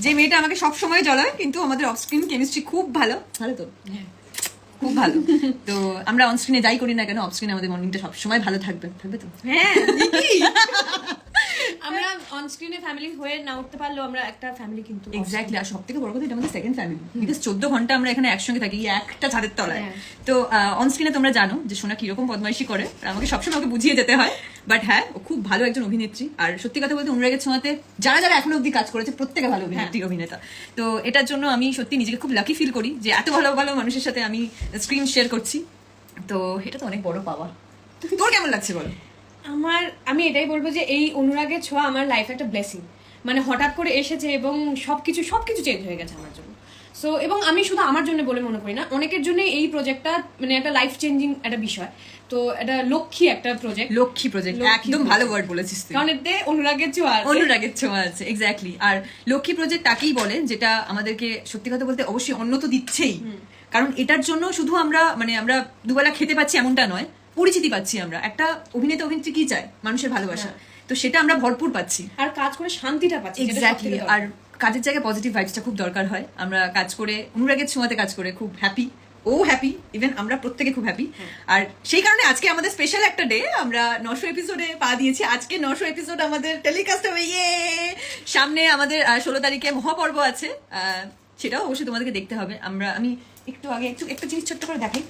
যে মেয়েটা আমাকে সব সময় জ্বলায় কিন্তু আমাদের অফস্ক্রিন কেমিস্ট্রি খুব ভালো। ভালো তো? খুব ভালো। তো আমরা অনস্ক্রিনে যাই করি না কেন অফস্ক্রিনে আমাদের মর্নিংটা সবসময় ভালো থাকবে। থাকবে তো? হ্যাঁ আমরা অন স্ক্রিনে ফ্যামিলি হয়ে না উঠতে পারলেও আমরা একটা ফ্যামিলি কিন্তু এক্স্যাক্টলি আর সব থেকে বড় কথা এটা আমাদের সেকেন্ড ফ্যামিলি বিকজ চোদ্দ ঘণ্টা আমরা এখানে একসঙ্গে থাকি একটা ছাদের তলায়। হ্যাঁ। তো অন স্ক্রিনে তোমরা জানো যে সোনা কীরকম বদমাইশি করে আর আমাকে সবসময় ওকে বুঝিয়ে যেতে হয়। বাট হ্যাঁ ও খুব ভালো একজন অভিনেত্রী। আর সত্যি কথা বলতে অনুরাগের ছোঁয়াতে যারা যারা এখনও অব্দি কাজ করেছে প্রত্যেকে ভালো অভিনেত্রী অভিনেতা। তো এটার জন্য আমি সত্যি নিজেকে খুব লাকি ফিল করি যে এত ভালো ভালো মানুষের সাথে আমি স্ক্রিন শেয়ার করছি। তো এটা তো অনেক বড় পাওয়া তোর কেমন লাগছে বলো? আমার আমি এটাই বলব যে এই অনুরাগের ছোঁয়া আমার লাইফ একটা ব্লেসিং মানে হঠাৎ করে এসেছে এবং সবকিছু সবকিছু চেঞ্জ হয়ে গেছে আমার জন্য। সো এবং আমি শুধু আমার জন্য বলে মনে করি না অনেকের জন্য এই প্রজেক্টটা মানে একটা লাইফ চেঞ্জিং একটা বিষয়। তো এটা লক্ষ্মী একটা প্রজেক্ট লক্ষ্মী প্রজেক্ট একদম ভালো ওয়ার্ড বলেছিস তুই। কারণ এতে অনুরাগের ছোঁয়া আছে। অনুরাগের ছোঁয়া আছে এক্স্যাক্টলি আর লক্ষ্মী প্রজেক্ট তাকেই বলে যেটা আমাদেরকে সত্যি কথা বলতে অবশ্যই অন্য তো দিচ্ছেই কারণ এটার জন্য শুধু আমরা মানে আমরা দুবেলা খেতে পাচ্ছি এমনটা নয় পরিচিতি পাচ্ছি আমরা। একটা অভিনেতা অভিনেত্রী কি চায়? মানুষের ভালোবাসা। তো সেটা আমরা ভরপুর পাচ্ছি। আর কাজ করে শান্তিটা পাচ্ছি এক্স্যাক্টলি আর কাজের জায়গায় পজিটিভ ভাইবসটা খুব দরকার হয়। আমরা কাজ করে অনুরাগের ছোঁয়াতে কাজ করে খুব হ্যাপি ও হ্যাপি ইভেন আমরা প্রত্যেকে খুব হ্যাপি আর সেই কারণে আজকে আমাদের স্পেশাল একটা ডে আমরা নশো এপিসোডে পা দিয়েছি। আজকে নশো এপিসোড আমাদের টেলিকাস্ট হবে। ইয়ে সামনে আমাদের ষোলো তারিখে মহাপর্ব আছে। সেটাও অবশ্যই তোমাদেরকে দেখতে হবে। আমরা আমি একটু আগে একটু একটা জিনিস ছোট্ট করে দেখাই।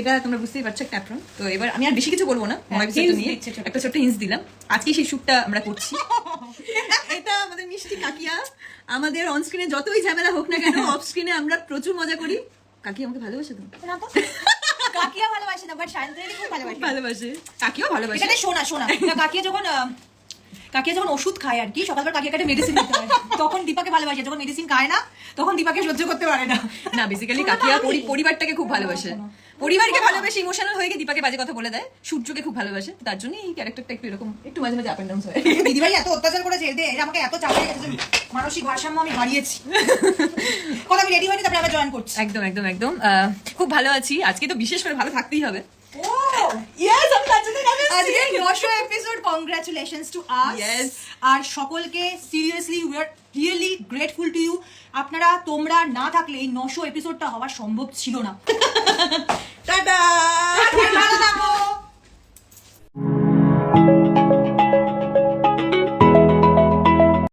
এটা তোমরা বুঝতেই পারছ একটা অ্যাপ্রন তো এবার আমি আর বেশি কিছু বলব না হ্যাঁ, নিয়ে একটা ছোট্ট হিন্স দিলাম। আজকে সেই শ্যুটটা আমরা করছি। এটা আমাদের মিষ্টি কাকিয়া। আমাদের অন স্ক্রিনে যতই ঝামেলা হোক না কেন অফ স্ক্রিনে আমরা প্রচুর মজা করি। কাকি আমাকে ভালোবাসে তো? কাকিয়া ভালোবাসে না বাট সায়ন্তিনী খুব ভালোবাসে। ভালোবাসে। কাকিও ভালোবাসে। এখানে শোনা শোনা। না, কাকিয়া যখন কাকিয়া যখন ওষুধ খায় আর কি সকালবেলা কাকিয়া কাটে মেডিসিন নিতে হয়। তখন দীপাকে ভালোবাসে যখন মেডিসিন খায় না তখন দীপাকে সহ্য করতে পারে না। না বেসিক্যালি কাকিয়া। পরিবারটাকে খুব ভালোবাসে। পরিবারকে ভালোবেসে ইমোশনাল হয়ে গিয়ে দীপাকে বাজে কথা বলে দেয়। সূর্যকে খুব ভালোবাসে। তার জন্য এই ক্যারেক্টারটা একটু এরকম একটু মাঝে মাঝে আপ এন্ড ডাউন হয়। দিদিভাই এত অত্যাচার করেছে এদের আমাকে এত চাপ গেছে মানসিক ভারসাম্য আমি হারিয়েছি। কথা আমি রেডি হয়নি তারপরে আবার জয়েন করছি। একদম একদম একদম। আহ, খুব ভালো আছি। আজকে তো বিশেষ করে ভালো থাকতেই হবে। ও ইয়েস আমি নশো এপিসোড কংগ্রাচুলেশনস টু আস. আর সকলকে seriously we are really grateful to you আপনারা তোমরা না থাকলে এই নশো এপিসোডটা হওয়া সম্ভব ছিল না। টাটা ভালো থাকো।